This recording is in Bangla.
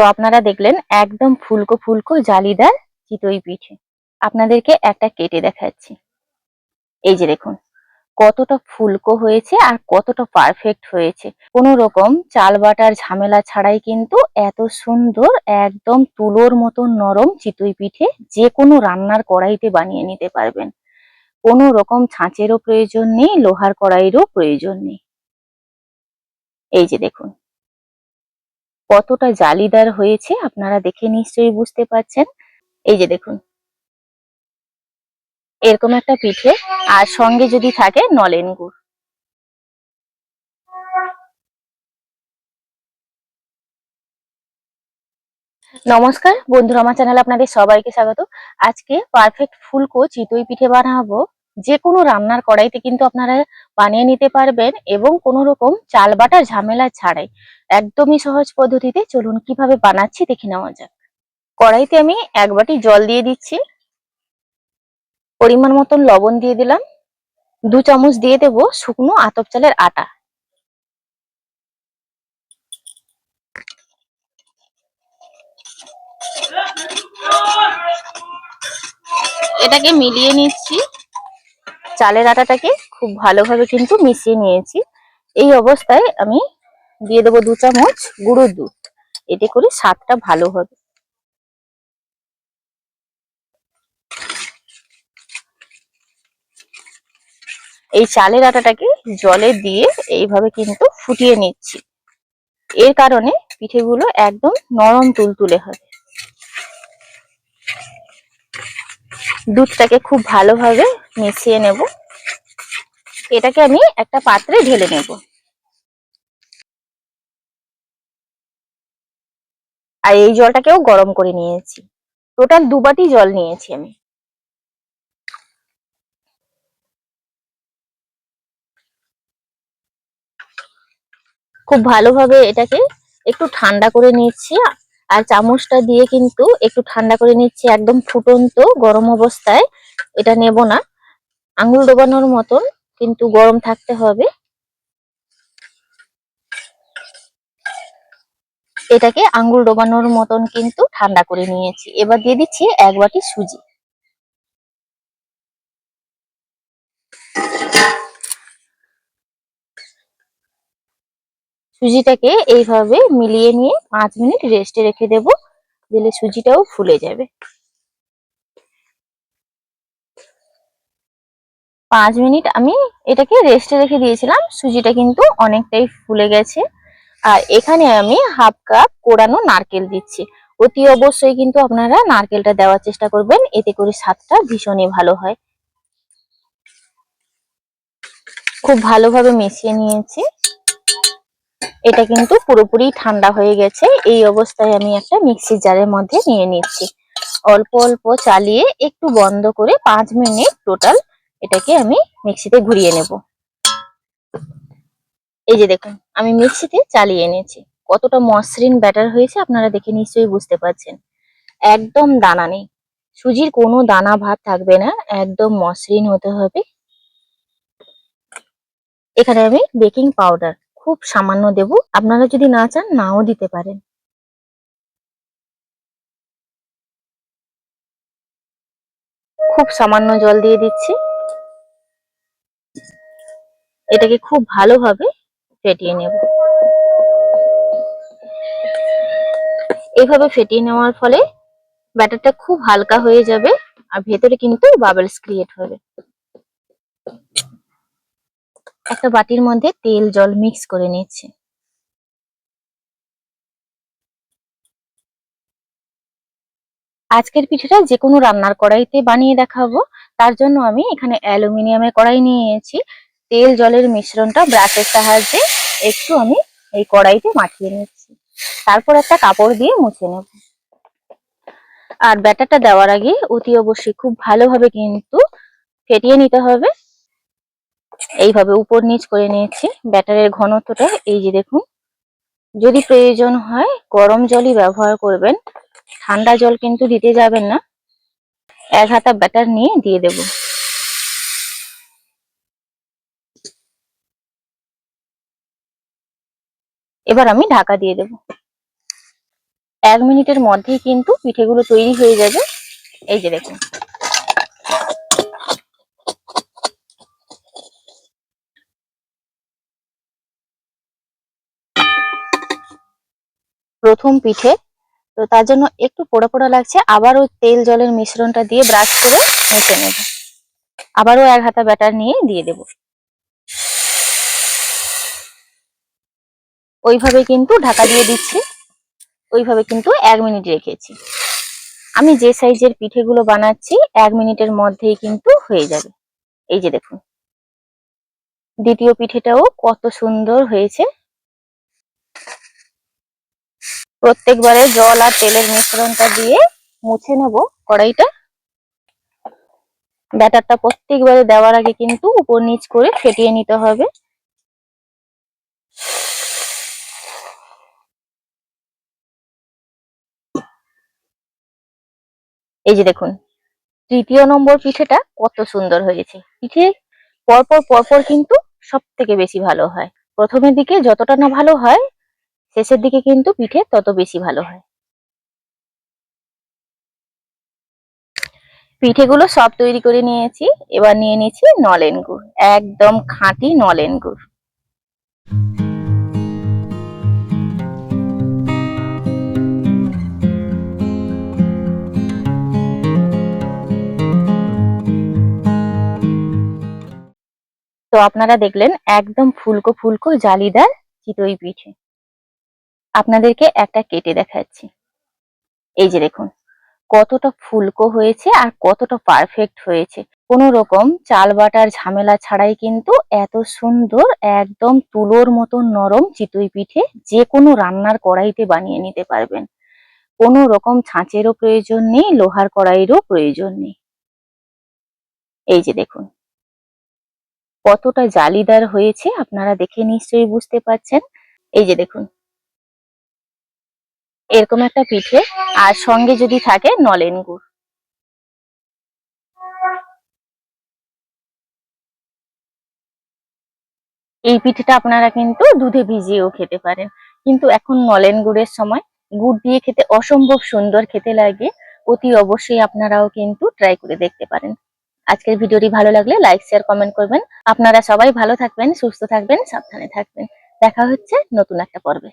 তো আপনারা দেখলেন একদম ফুলকো ফুলকো জালিদার চিতই পিঠে। আপনাদেরকে একটা কেটে দেখাচ্ছি। এই যে দেখুন, কতটা ফুলকো হয়েছে আর কতটা পারফেক্ট হয়েছে। কোনো রকম চাল বাটার ঝামেলা ছাড়াই কিন্তু এত সুন্দর, একদম তুলোর মতো নরম চিতই পিঠে যে কোনো রান্নার কড়াইতে বানিয়ে নিতে পারবেন। কোনো রকম ছাঁচেরও প্রয়োজন নেই, লোহার কড়াইয়েরও প্রয়োজন নেই। এই যে দেখুন কতটা জালিদার হয়েছে আপনারা দেখে নিশ্চয়ই বুঝতে পারছেন। এই যে দেখুন। এরকম একটা পিঠে আর সঙ্গে যদি থাকে নলেন গুড়। নমস্কার, বন্ধুরা, আমার চ্যানেলে আপনাদের সবাইকে স্বাগত। আজকে পারফেক্ট ফুলকো চিতই পিঠে বানাবো। যে কোনো রান্নার কড়াইতে কিন্তু আপনারা বানিয়ে নিতে পারবেন এবং কোনো রকম চাল বাটার ঝামেলা ছাড়াই। একদমই সহজ পদ্ধতিতে চলুন কীভাবে বানাচ্ছি দেখে নেওয়া যাক। কড়াইতে আমি এক বাটি জল দিয়ে দিচ্ছি। পরিমাণ মতন লবণ দিয়ে দিলাম। দু চামচ দিয়ে দেব শুকনো আতপ চালের আটা। এটাকে মিলিয়ে নিচ্ছি। চালের আটাটাকে খুব ভালোভাবে কিন্তু মিশিয়ে নিয়েছি। এই অবস্থায় আমি দিয়ে দেবো দু চামচ গুঁড়োর দুধ। এতে করে স্বাদটা ভালো হবে। এই চালের আটাটাকে জলে দিয়ে এইভাবে কিন্তু ফুটিয়ে নিচ্ছি। এর কারণে পিঠেগুলো একদম নরম তুলতুলে হবে। দুধটাকে খুব ভালোভাবে মিশিয়ে নেব। এটাকে আমি একটা পাত্রে ঢেলে নেব। আর এই জলটাকেও গরম করে নিয়েছি। টোটাল দু বাটি জল নিয়েছি আমি। খুব ভালোভাবে এটাকে একটু ঠান্ডা করে নিচ্ছি আর চামচটা দিয়ে কিন্তু একটু ঠান্ডা করে নিচ্ছি, একদম ফুটন্ত গরম অবস্থায়। এটা নেব না। আঙুল ডোবানোর মতন কিন্তু গরম থাকতে হবে। এটাকে আঙ্গুল ডোবানোর মতন কিন্তু ঠান্ডা করে নিয়েছি। এবার দিয়ে দিচ্ছি এক বাটি সুজি। সুজিটাকে এইভাবে মিলিয়ে নিয়ে পাঁচ মিনিট রেস্টে রেখে দেব, দিলে সুজিটাও ফুলে যাবে। পাঁচ মিনিট আমি এটাকে রেস্টে রেখে দিয়েছিলাম, সুজিটা কিন্তু অনেকটাই ফুলে গেছে। আর এখানে আমি হাফ কাপ কোড়ানো নারকেল দিচ্ছি। অতি অবশ্যই কিন্তু আপনারা নারকেলটা দেওয়ার চেষ্টা করবেন, এতে করে স্বাদটা ভীষণই ভালো হয়। খুব ভালোভাবে মিশিয়ে নিয়েছি। এটা কিন্তু পুরোপুরি ঠান্ডা হয়ে গেছে। এই অবস্থায় আমি একটা মিক্সি জারের মধ্যে নিয়ে নিচ্ছি। অল্প অল্প চালিয়ে একটু বন্ধ করে পাঁচ মিনিট টোটাল এটাকে আমি মিক্সিতে ঘুরিয়ে নেব। এই যে দেখুন, আমি মিক্সিতে চালিয়ে এনেছি। কতটা মসৃণ ব্যাটার হয়েছে আপনারা দেখে নিশ্চয়ই বুঝতে পারছেন। একদম দানা নেই। সুজির কোনো দানা ভাত থাকবে না, একদম মসৃণ হতে হবে। এখানে আমি বেকিং পাউডার খুব সামান্য দেব। আপনারা যদি না চান, নাও দিতে পারেন। খুব সামান্য জল দিয়ে দিচ্ছি। এটাকে খুব ভালোভাবে ফেটিয়ে নেব। এইভাবে ফেটিয়ে নেওয়ার ফলে ব্যাটারটা খুব হালকা হয়ে যাবে আর ভেতরে কিন্তু বাবলস ক্রিয়েট হবে। একটা বাটির মধ্যে তেল, জল মিক্স করে নিচ্ছি। আজকের পিঠেটা যে কোনো রান্নার কড়াইতে বানিয়ে দেখাবো। তার জন্য আমি এখানে অ্যালুমিনিয়ামের কড়াই নিয়েছি। তেল, জলের মিশ্রণটা ব্রাশের সাহায্যে একটু আমি এই কড়াইতে মাখিয়ে নিচ্ছি। তারপর একটা কাপড় দিয়ে মুছে নেব। আর ব্যাটারটা দেওয়ার আগে অতি অবশ্যই খুব ভালোভাবে কিন্তু ফেটিয়ে নিতে হবে। এইভাবে উপর নিচ করে নিয়েছি। ব্যাটারের ঘনত্বটা এই যে দেখুন, যদি প্রয়োজন হয় গরম জলই ব্যবহার করবেন। ঠান্ডা জল কিন্তু দিতে যাবেন না। এক হাতা ব্যাটার নিয়ে দিয়ে দেব। এবার আমি ঢাকা দিয়ে দেব। এক মিনিটের মধ্যেই কিন্তু পিঠেগুলো তৈরি হয়ে যাবে। এই যে দেখুন প্রথম পিঠে। তো তার জন্য একটু পোড়া পোড়া লাগছে। আবারও তেল জলের মিশ্রণটা দিয়ে ব্রাশ করে মেখে নেব। আবারও এক হাতা ব্যাটার নিয়ে দিয়ে দেব। ওইভাবে কিন্তু ঢাকা দিয়ে দিচ্ছি। ওইভাবে কিন্তু এক মিনিট রেখেছি। আমি যে সাইজের পিঠেগুলো বানাচ্ছি, এক মিনিটের মধ্যেই কিন্তু হয়ে যাবে। এই যে দেখুন। দ্বিতীয় পিঠেটাও কত সুন্দর হয়েছে। প্রত্যেকবারে জল আর তেলের মিশ্রণটা দিয়ে মুছে নেব কড়াইটা। ব্যাটারটা প্রত্যেকবারে দেওয়ার আগে কিন্তু উপর নিচ করে ফেটিয়ে নিতে হবে। এই যে দেখুন, তৃতীয় নম্বর পিঠেটা কত সুন্দর হয়েছে। পিঠে পরপর পরপর কিন্তু সব থেকে বেশি ভালো হয়। প্রথমের দিকে যতটা না ভালো হয় শেষের দিকে কিন্তু পিঠে তত বেশি ভালো হয়। পিঠেগুলো সব তৈরি করে নিয়েছি, এবার নিয়ে নিয়েছি নলেন গুড়, একদম খাঁটি নলেন গুড়। তো আপনারা দেখলেন একদম ফুলকো ফুলকো জালিদার চিতই পিঠে। আপনাদেরকে একটা কেটে দেখাচ্ছি। এই যে দেখুন, কতটা ফুলকো হয়েছে আর কতটা পারফেক্ট হয়েছে। কোনো রকম চাল বাটার ঝামেলা ছাড়াই কিন্তু এত সুন্দর, একদম তুলোর মতো নরম চিতই পিঠে যে কোনো রান্নার কড়াইতে বানিয়ে নিতে পারবেন। কোনো রকম ছাঁচেরও প্রয়োজন নেই, লোহার কড়াইয়েরও প্রয়োজন নেই। এই যে দেখুন, কতটা জালিদার হয়েছে আপনারা দেখে নিশ্চয়ই বুঝতে পারছেন। এই যে দেখুন এরকম একটা পিঠে আর সঙ্গে যদি থাকে নলেন গুড়। এই পিঠেটা আপনারা কিন্তু দুধে ভিজিয়েও খেতে পারেন। কিন্তু এখন নলেন গুড়ের সময় গুড় দিয়ে খেতে অসম্ভব সুন্দর খেতে লাগে, অতি অবশ্যই আপনারাও কিন্তু ট্রাই করে দেখতে পারেন। আজকের ভিডিওটি ভালো লাগলে লাইক শেয়ার কমেন্ট করবেন। আপনারা সবাই ভালো থাকবেন, সুস্থ থাকবেন, সাবধানে থাকবেন। দেখা হচ্ছে নতুন একটা পর্বে।